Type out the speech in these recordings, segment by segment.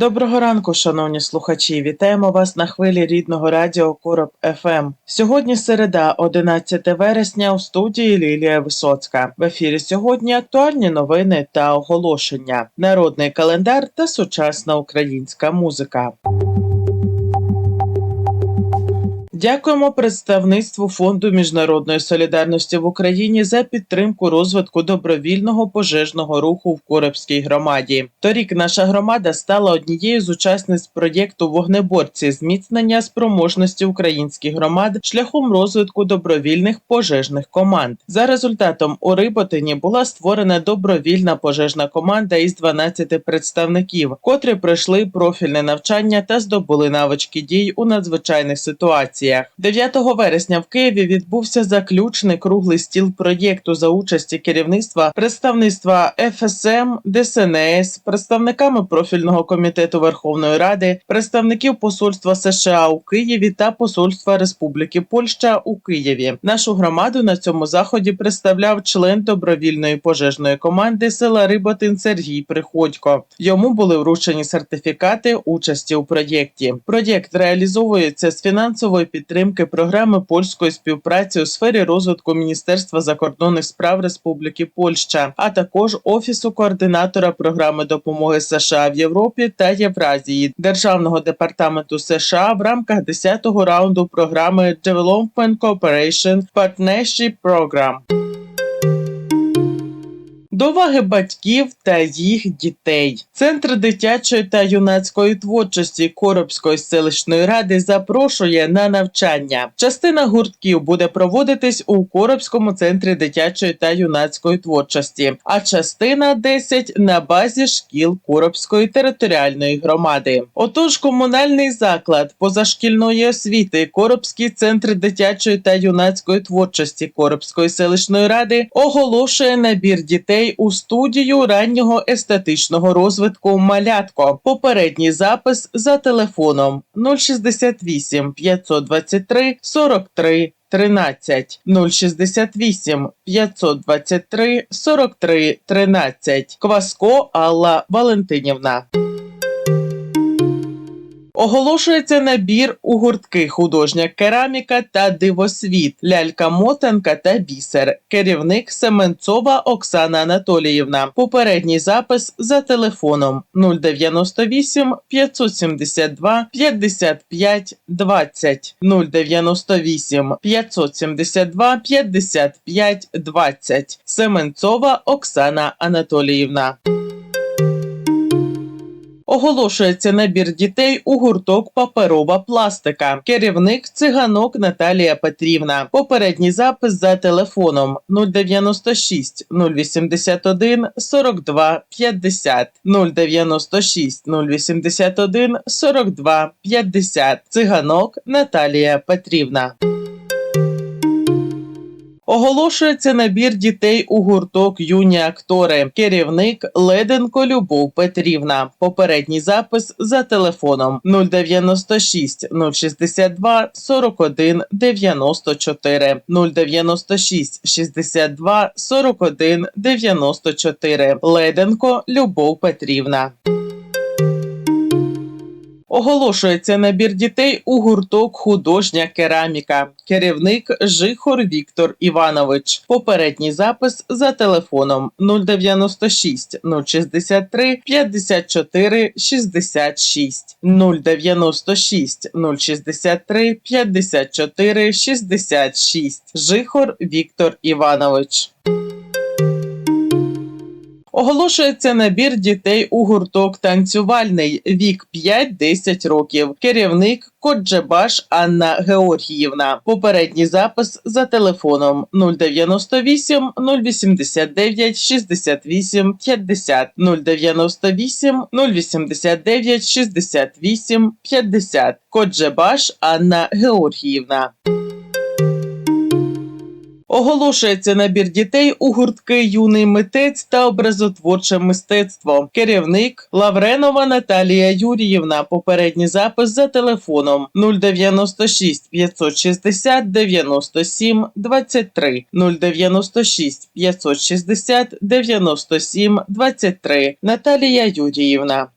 Доброго ранку, шановні слухачі. Вітаємо вас на хвилі рідного радіо Короб ФМ. Сьогодні середа, 11 вересня, у студії Лілія Висоцька. В ефірі сьогодні актуальні новини та оголошення, народний календар та сучасна українська музика. Дякуємо представництву Фонду міжнародної солідарності в Україні за підтримку розвитку добровільного пожежного руху в Коробській громаді. Торік наша громада стала однією з учасниць проєкту вогнеборці зміцнення спроможності українських громад шляхом розвитку добровільних пожежних команд. За результатом у Риботині була створена добровільна пожежна команда із 12 представників, котрі пройшли профільне навчання та здобули навички дій у надзвичайних ситуаціях. 9 вересня в Києві відбувся заключний круглий стіл проєкту за участі керівництва представництва ФСМ, ДСНС, представниками профільного комітету Верховної Ради, представників посольства США у Києві та посольства Республіки Польща у Києві. Нашу громаду на цьому заході представляв член добровільної пожежної команди села Риботин Сергій Приходько. Йому були вручені сертифікати участі у проєкті. Проєкт реалізовується з фінансової підтримки програми польської співпраці у сфері розвитку Міністерства закордонних справ Республіки Польща, а також офісу координатора програми допомоги США в Європі та Євразії Державного департаменту США в рамках 10-го раунду програми Development Cooperation Partnership Program. До уваги батьків та їх дітей. Центр дитячої та юнацької творчості Коробської селищної ради запрошує на навчання. Частина гуртків буде проводитись у Коробському центрі дитячої та юнацької творчості, а частина 10 на базі шкіл Коробської територіальної громади. Отож, комунальний заклад позашкільної освіти, Коробський центр дитячої та юнацької творчості Коробської селищної ради оголошує набір дітей у студію раннього естетичного розвитку Малятко. Попередній запис за телефоном 068 523 43 13 068 523 43 13 Кваско Алла Валентинівна. Оголошується набір у гуртки художня кераміка та дивосвіт, лялька мотанка та бісер. Керівник Семенцова Оксана Анатоліївна. Попередній запис за телефоном 098 572 55 20 098 572 55 20 Семенцова Оксана Анатоліївна. Оголошується набір дітей у гурток паперова пластика. Керівник циганок Наталія Петрівна. Попередній запис за телефоном 096 081 42 50 096 081 42 50. Циганок Наталія Петрівна. Оголошується набір дітей у гурток юні актори. Керівник Леденко Любов Петрівна. Попередній запис за телефоном 096 062 41 94 096 62 41 94. Леденко Любов Петрівна. Оголошується набір дітей у гурток художня кераміка. Керівник Жихор Віктор Іванович. Попередній запис за телефоном 096 063 54 66 096 063 54 66. Жихор Віктор Іванович. Оголошується набір дітей у гурток танцювальний вік 5-10 років. Керівник Коджебаш Анна Георгіївна. Попередній запис за телефоном 098 089 68 50 098 089 68 50. Коджебаш Анна Георгіївна. Оголошується набір дітей у гуртки юний митець та образотворче мистецтво. Керівник Лавренова Наталія Юріївна. Попередній запис за телефоном 096 560 97 23 096 560 97 23. Наталія Юріївна.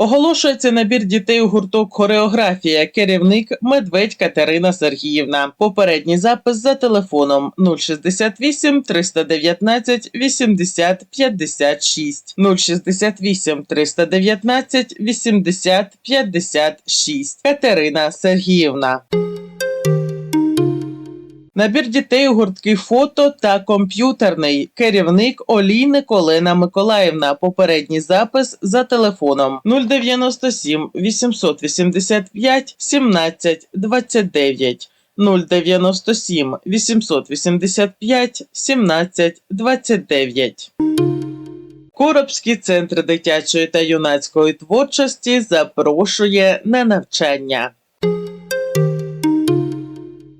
Оголошується набір дітей у гурток хореографія. Керівник Медведь Катерина Сергіївна. Попередній запис за телефоном 068 319 80 56 068 319 80 56. Катерина Сергіївна. Набір дітей у гуртки фото та комп'ютерний. Керівник Олійник Олена Миколаївна. Попередній запис за телефоном 097 885 17 29. 097 885 17 29. Коробський центр дитячої та юнацької творчості запрошує на навчання.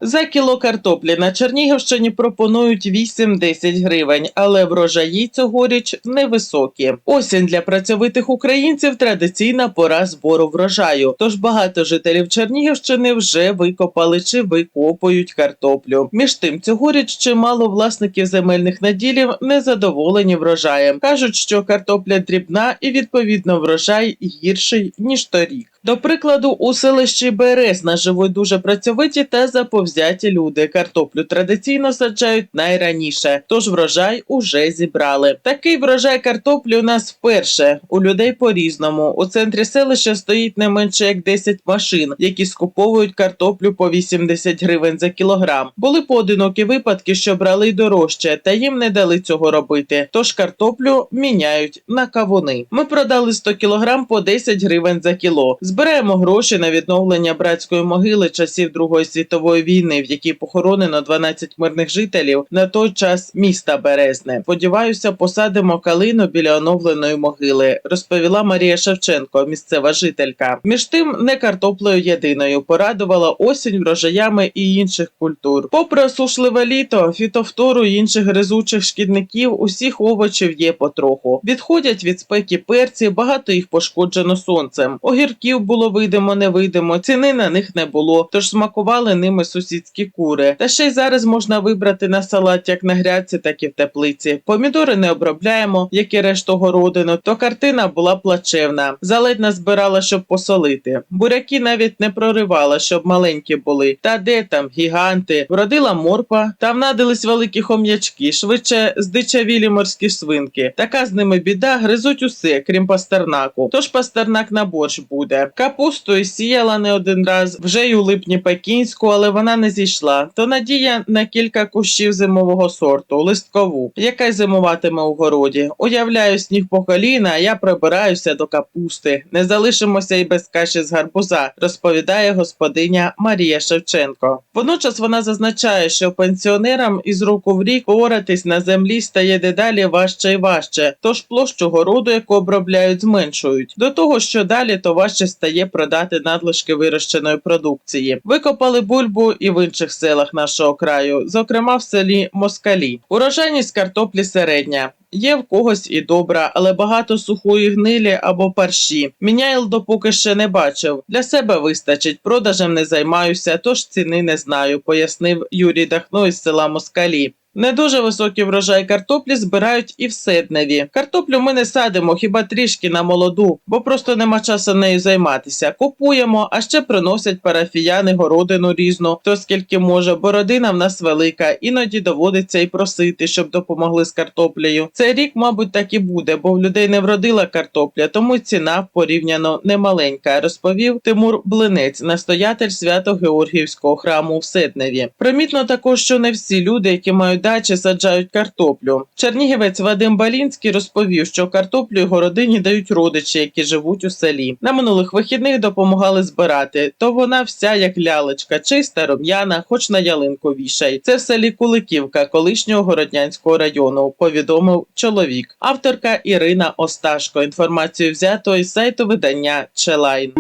За кіло картоплі на Чернігівщині пропонують 8-10 гривень, але врожаї цьогоріч невисокі. Осінь для працьовитих українців традиційна пора збору врожаю. Тож багато жителів Чернігівщини вже викопали чи викопують картоплю. Між тим, цьогоріч чимало власників земельних наділів незадоволені врожаєм. кажуть, що картопля дрібна і відповідно врожай гірший ніж торік. До прикладу, у селищі Березна живуть дуже працьовиті та заповзяті люди. Картоплю традиційно саджають найраніше, тож врожай уже зібрали. Такий врожай картоплі у нас вперше. У людей по-різному. У центрі селища стоїть не менше як 10 машин, які скуповують картоплю по 80 гривень за кілограм. Були поодинокі випадки, що брали дорожче, та їм не дали цього робити. Тож картоплю міняють на кавуни. Ми продали 100 кілограм по 10 гривень за кіло. Збираємо гроші на відновлення братської могили часів Другої світової війни, в якій похоронено 12 мирних жителів на той час міста Березне. Сподіваюся, посадимо калину біля оновленої могили, розповіла Марія Шевченко, місцева жителька. Між тим, не картоплею єдиною порадувала осінь врожаями і інших культур. Попри осушливе літо, фітофтору і інших гризучих шкідників, усіх овочів є потроху. Відходять від спеки перці, багато їх пошкоджено сонцем. Огірків було видимо, не видимо. Ціни на них не було, тож смакували ними сусідські кури. Та ще й зараз можна вибрати на салат як на грядці, так і в теплиці. Помідори не обробляємо, як і решту городину. То картина була плачевна. Заледь назбирала, щоб посолити. Буряки навіть не проривала, щоб маленькі були. Та де там гіганти? Вродила морква, та внадились великі хом'ячки, швидше здичавілі морські свинки. Така з ними біда, гризуть усе, крім пастернаку. Тож пастернак на борщ буде. Капусту і сіяла не один раз, вже й у липні пекінську, але вона не зійшла. То надія на кілька кущів зимового сорту, листкову, яка зимуватиме у городі. Уявляю сніг по коліна, а я прибираюся до капусти. Не залишимося й без каші з гарбуза, розповідає господиня Марія Шевченко. Водночас вона зазначає, що пенсіонерам із року в рік поратись на землі стає дедалі важче і важче, тож площу городу, яку обробляють, зменшують. До того, що далі, то важче стає продати надлишки вирощеної продукції. Викопали бульбу і в інших селах нашого краю, зокрема в селі Москалі. Урожайність картоплі середня. Є в когось і добра, але багато сухої гнилі або парші. Міняйл допоки ще не бачив. Для себе вистачить, продажем не займаюся, тож ціни не знаю, пояснив Юрій Дахно із села Москалі. Не дуже високий врожай картоплі збирають і в Седневі. Картоплю ми не садимо, хіба трішки на молоду, бо просто нема часу нею займатися. Купуємо, а ще приносять парафіяни городину різну, то скільки може, бо родина в нас велика, іноді доводиться і просити, щоб допомогли з картоплею. Цей рік, мабуть, так і буде, бо в людей не вродила картопля, тому ціна порівняно немаленька, розповів Тимур Блинець, настоятель свято-Георгіївського храму в Седневі. Примітно також, що не всі люди, які мають дачі саджають картоплю. Чернігівець Вадим Балінський розповів, що картоплю його родині дають родичі, які живуть у селі. На минулих вихідних допомагали збирати. То вона вся як лялечка, чиста, рум'яна, хоч на ялинку вішай. Це в селі Куликівка, колишнього городнянського району. Повідомив чоловік. Авторка Ірина Осташко. Інформацію взято із сайту видання Челайн.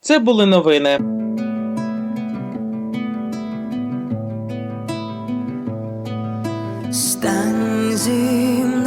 Це були новини. stands in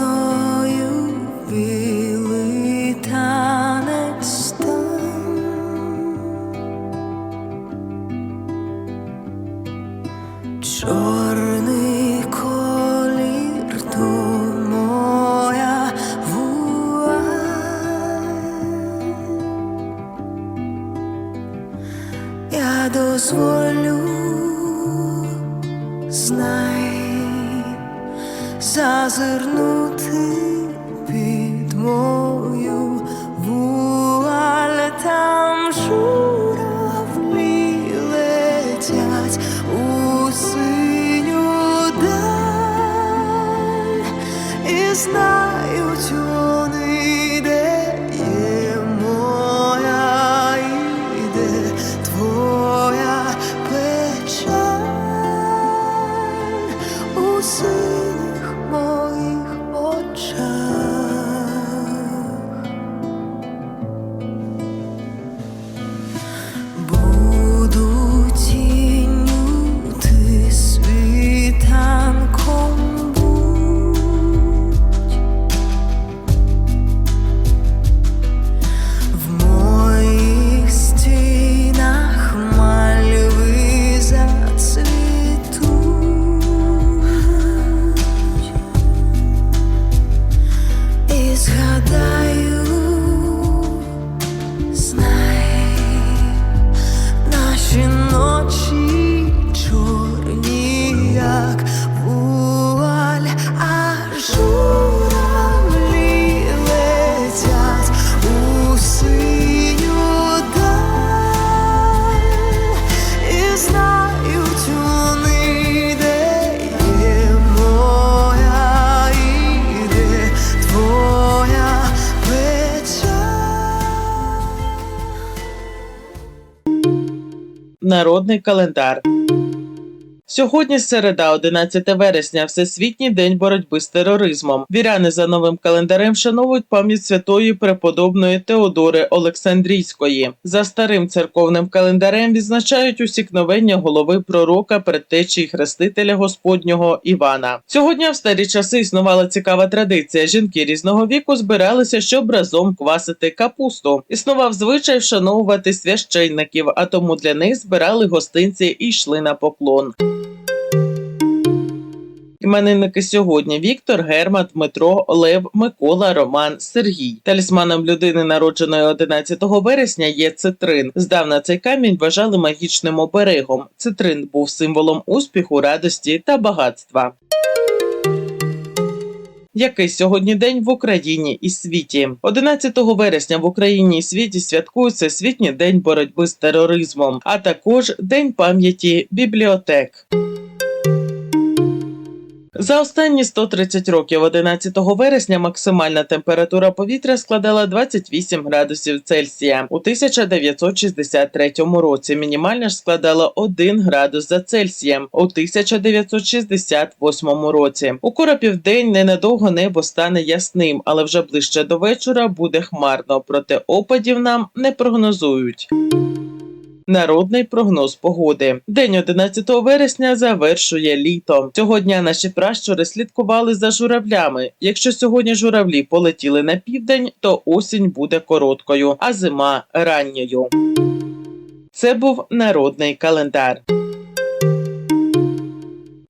Народний календар. Сьогодні середа, 11 вересня, Всесвітній день боротьби з тероризмом. Віряни за новим календарем вшановують пам'ять святої преподобної Теодори Олександрійської. За старим церковним календарем відзначають усікновення голови пророка, предтечі й хрестителя Господнього Івана. Сьогодні в старі часи існувала цікава традиція. Жінки різного віку збиралися, щоб разом квасити капусту. Існував звичай вшановувати священників, а тому для них збирали гостинці і йшли на поклон. Іменинники сьогодні Віктор, Герман, Дмитро, Лев, Микола, Роман, Сергій. Талісманом людини, народженої 11 вересня, є цитрин. Здавна цей камінь вважали магічним оберегом. Цитрин був символом успіху, радості та багатства. Який сьогодні день в Україні і світі? 11 вересня в Україні і світі святкується Світній день боротьби з тероризмом, а також День пам'яті бібліотек. За останні 130 років 11 вересня максимальна температура повітря складала 28 градусів Цельсія. У 1963 році мінімальна ж складала 1 градус за Цельсієм у 1968 році. У Коропі день ненадовго небо стане ясним, але вже ближче до вечора буде хмарно, проте опадів нам не прогнозують. Народний прогноз погоди. День 11 вересня завершує літо. Цього дня наші пращури слідкували за журавлями. Якщо сьогодні журавлі полетіли на південь, то осінь буде короткою, а зима ранньою. Це був народний календар.